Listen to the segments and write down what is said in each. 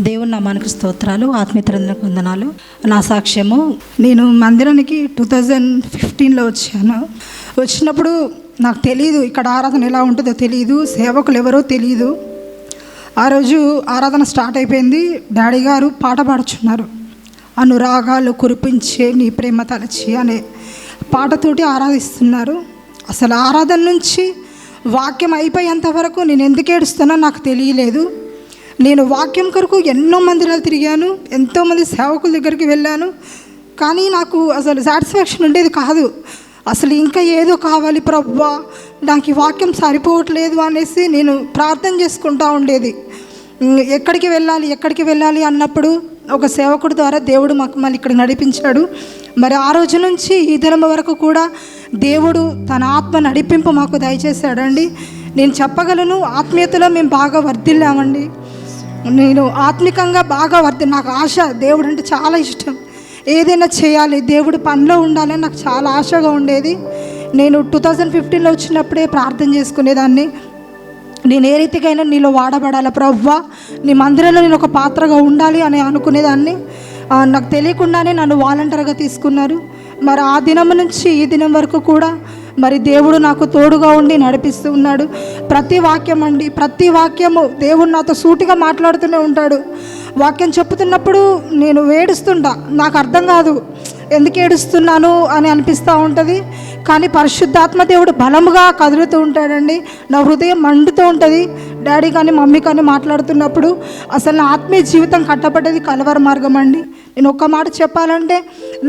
దేవుని నామానికి స్తోత్రాలు ఆత్మీయతరందరికి వందనాలు. నా సాక్ష్యము నేను మందిరానికి టూ థౌజండ్ ఫిఫ్టీన్లో వచ్చాను. వచ్చినప్పుడు నాకు తెలియదు ఇక్కడ ఆరాధన ఎలా ఉంటుందో తెలియదు సేవకులు ఎవరో తెలియదు ఆ రోజు ఆరాధన స్టార్ట్ అయిపోయింది. డాడీ గారు పాట పాడుచున్నారు. అనురాగాలు కురిపించే నీ ప్రేమ తలచి అనే పాటతోటి ఆరాధిస్తున్నారు. అసలు ఆరాధన నుంచి వాక్యం అయిపోయేంత వరకు నేను ఎందుకు ఏడుస్తున్నా నాకు తెలియలేదు. నేను వాక్యం కొరకు ఎన్నో మందిరాలు తిరిగాను ఎంతోమంది సేవకుల దగ్గరికి వెళ్ళాను. కానీ నాకు అసలు సాటిస్ఫాక్షన్ ఉండేది కాదు. అసలు ఇంకా ఏదో కావాలి ప్రవ్వా నాకు ఈ వాక్యం సరిపోవట్లేదు అనేసి నేను ప్రార్థన చేసుకుంటా ఉండేది. ఎక్కడికి వెళ్ళాలి ఎక్కడికి వెళ్ళాలి అన్నప్పుడు ఒక సేవకుడి ద్వారా దేవుడు మాకు మళ్ళీ ఇక్కడ నడిపించాడు. మరి ఆ రోజు నుంచి ఈ దినం వరకు కూడా దేవుడు తన ఆత్మ నడిపింపు మాకు దయచేశాడండి. నేను చెప్పగలను ఆత్మీయతలో మేము బాగా వర్ధిల్లామండి. నేను ఆత్మికంగా బాగా వర్ధి నాకు ఆశ దేవుడు అంటే చాలా ఇష్టం. ఏదైనా చేయాలి దేవుడు పనిలో ఉండాలని నాకు చాలా ఆశగా ఉండేది. నేను టూ థౌజండ్ ఫిఫ్టీన్లో వచ్చినప్పుడే ప్రార్థన చేసుకునేదాన్ని. నేను ఏ రీతికైనా నీలో వాడబడాలి ప్రవ్వా? నీ మందిరంలో నేను ఒక పాత్రగా ఉండాలి అని అనుకునేదాన్ని. నాకు తెలియకుండానే నన్ను వాలంటీర్గా తీసుకున్నారు. మరి ఆ దినం నుంచి ఈ దినం వరకు కూడా మరి దేవుడు నాకు తోడుగా ఉండి నడిపిస్తూ ఉన్నాడు. ప్రతి వాక్యం అండి ప్రతి వాక్యము దేవుడు నాతో సూటిగా మాట్లాడుతూనే ఉంటాడు. వాక్యం చెప్పుతున్నప్పుడు నేను వేడుస్తుంటా నాకు అర్థం కాదు ఎందుకు ఏడుస్తున్నాను అని అనిపిస్తూ ఉంటుంది. కానీ పరిశుద్ధాత్మ దేవుడు బలముగా కదులుతూ ఉంటాడండి నా హృదయం మండుతూ ఉంటుంది. డాడీ కానీ మమ్మీ కానీ మాట్లాడుతున్నప్పుడు అసలు నా ఆత్మీయ జీవితం కట్టబడ్డది కలవరి మార్గం అండి. నేను ఒక్క మాట చెప్పాలంటే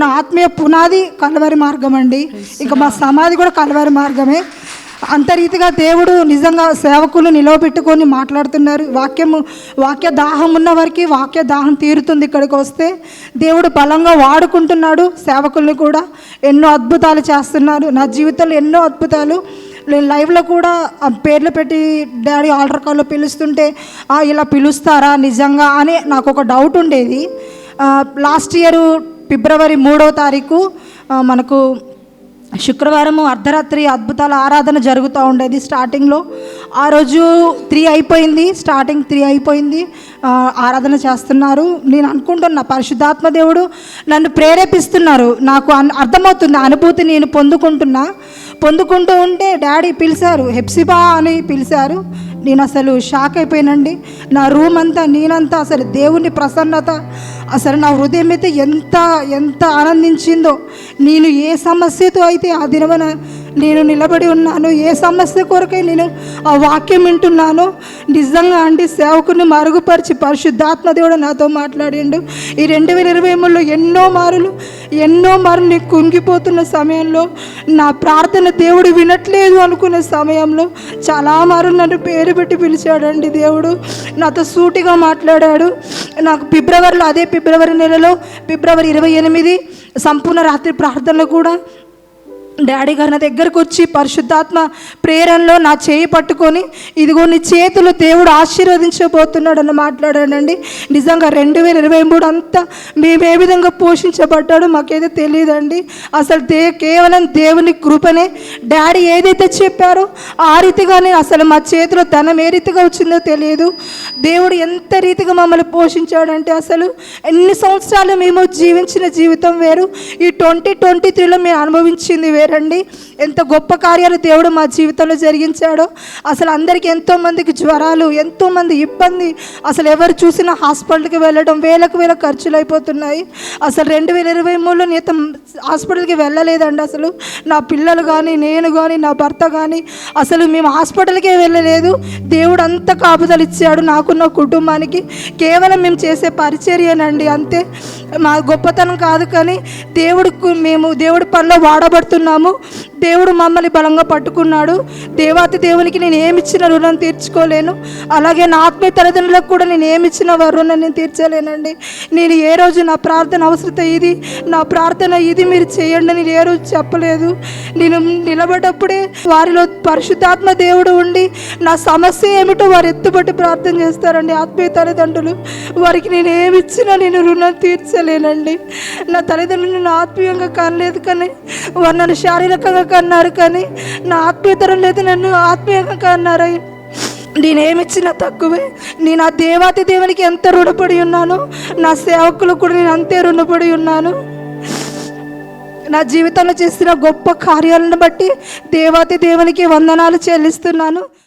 నా ఆత్మీయ పునాది కలవరి మార్గం అండి. ఇక మా సమాధి కూడా కలవరి మార్గమే. అంత రీతిగా దేవుడు నిజంగా సేవకులు నిలవబెట్టుకొని మాట్లాడుతున్నారు. వాక్యము వాక్య దాహం ఉన్న వారికి వాక్య దాహం తీరుతుంది ఇక్కడికి వస్తే. దేవుడు బలంగా వాడుకుంటున్నాడు సేవకుల్ని కూడా. ఎన్నో అద్భుతాలు చేస్తున్నారు. నా జీవితంలో ఎన్నో అద్భుతాలు. నేను లైవ్లో కూడా పేర్లు పెట్టి డాడీ ఆర్డర్ కాల్లో పిలుస్తుంటే ఇలా పిలుస్తారా నిజంగా? అని నాకు ఒక డౌట్ ఉండేది. లాస్ట్ ఇయర్ ఫిబ్రవరి మూడో తారీఖు మనకు శుక్రవారము అర్ధరాత్రి అద్భుతాల ఆరాధన జరుగుతూ ఉండేది స్టార్టింగ్లో. ఆ రోజు త్రీ అయిపోయింది స్టార్టింగ్ త్రీ అయిపోయింది. ఆరాధన చేస్తున్నారు. నేను అనుకుంటున్నా పరిశుద్ధాత్మ దేవుడు నన్ను ప్రేరేపిస్తున్నారు. నాకు అన్- అర్థమవుతుంది అనుభూతి నేను పొందుకుంటున్నా. పొందుకుంటూ ఉంటే డాడీ పిలిచారు హెప్సిబా అని పిలిచారు. నేను అసలు షాక్ అయిపోయానండి. నా రూమ్ అంతా నేనంతా అసలు దేవుని ప్రసన్నత. అసలు నా హృదయం అయితే ఎంత ఎంత ఆనందించిందో. నేను ఏ సమస్యతో అయితే ఆ దినవన నేను నిలబడి ఉన్నాను ఏ సమస్య కొరకై నేను ఆ వాక్యం వింటున్నానో నిజంగా అండి సేవకుని మరుగుపరిచి పరిశుద్ధాత్మ దేవుడు నాతో మాట్లాడిండు. ఈ రెండు వేల ఇరవై మూడులో ఎన్నో మారులు ఎన్నో మారులు నేను కుంగిపోతున్న సమయంలో నా ప్రార్థన దేవుడు వినట్లేదు అనుకునే సమయంలో చాలా మారు నన్ను పేరు పెట్టి పిలిచాడండి దేవుడు. నాతో సూటిగా మాట్లాడాడు. నాకు ఫిబ్రవరిలో అదే ఫిబ్రవరి నెలలో ఫిబ్రవరి ఇరవై ఎనిమిది సంపూర్ణ రాత్రి ప్రార్థనలో కూడా డాడీ గారి నా దగ్గరకు వచ్చి పరిశుద్ధాత్మ ప్రేరణలో నా చేయి పట్టుకొని ఇదిగో నీ చేతులు దేవుడు ఆశీర్వదించబోతున్నాడు అని మాట్లాడాడండి. నిజంగా రెండు వేల ఇరవై మూడు అంతా మేము ఏ విధంగా పోషించబడ్డాడో మాకేదో తెలియదండి. అసలు దే కేవలం దేవుని కృపనే డాడీ ఏదైతే చెప్పారో ఆ రీతిగానే అసలు మా చేతిలో ధనం ఏ రీతిగా వచ్చిందో తెలియదు. దేవుడు ఎంత రీతిగా మమ్మల్ని పోషించాడంటే అసలు ఎన్ని సంవత్సరాలు మేము జీవించిన జీవితం వేరు. ఈ ట్వంటీ ట్వంటీ త్రీలో మేము అనుభవించింది వేరు. వేరండి ఎంత గొప్ప కార్యాలు దేవుడు మా జీవితంలో జరిగించాడో. అసలు అందరికీ ఎంతో మందికి జ్వరాలు ఎంతో మంది ఇబ్బంది. అసలు ఎవరు చూసినా హాస్పిటల్కి వెళ్ళడం వేలకు వేల ఖర్చులు అయిపోతున్నాయి. అసలు రెండు వేల ఇరవై మూడులో నేత హాస్పిటల్కి వెళ్ళలేదండి అసలు. నా పిల్లలు కానీ నేను కానీ నా భర్త కానీ అసలు మేము హాస్పిటల్కే వెళ్ళలేదు. దేవుడు అంత కాపుదలు ఇచ్చాడు నాకున్న కుటుంబానికి. కేవలం మేము చేసే పరిచర్యనండి అంతే. మా గొప్పతనం కాదు కానీ దేవుడు మేము దేవుడి పనిలో వాడబడుతున్నాము. 怎么 దేవుడు మమ్మల్ని బలంగా పట్టుకున్నాడు. దేవాతి దేవునికి నేను ఏమిచ్చిన రుణం తీర్చుకోలేను. అలాగే నా ఆత్మీయ తల్లిదండ్రులకు కూడా నేను ఏమిచ్చిన వారి రుణం నేను తీర్చలేనండి. నేను ఏ రోజు నా ప్రార్థన అవసరత ఇది నా ప్రార్థన ఇది మీరు చేయండి అని నేను ఏ రోజు చెప్పలేదు. నేను నిలబడప్పుడే వారిలో పరిశుద్ధాత్మ దేవుడు ఉండి నా సమస్య ఏమిటో వారు ఎత్తుపట్టి ప్రార్థన చేస్తారండి. ఆత్మీయ తల్లిదండ్రులు వారికి నేను ఏమిచ్చినా నేను రుణం తీర్చలేనండి. నా తల్లిదండ్రులు నన్ను ఆత్మీయంగా కనలేదు కానీ వారు నన్ను శారీరకంగా కన్నారు కానీ నా ఆత్మీయతరం లేదు నన్ను ఆత్మీయంగా కన్నారు. నేనేమిచ్చినా తక్కువే. నేను ఆ దేవాతి దేవునికి ఎంత రుణపడి ఉన్నానో నా సేవకులు కూడా నేను అంతే రుణపడి ఉన్నాను. నా జీవితంలో చేసిన గొప్ప కార్యాలను బట్టి దేవాతి దేవునికి వందనాలు చెల్లిస్తున్నాను.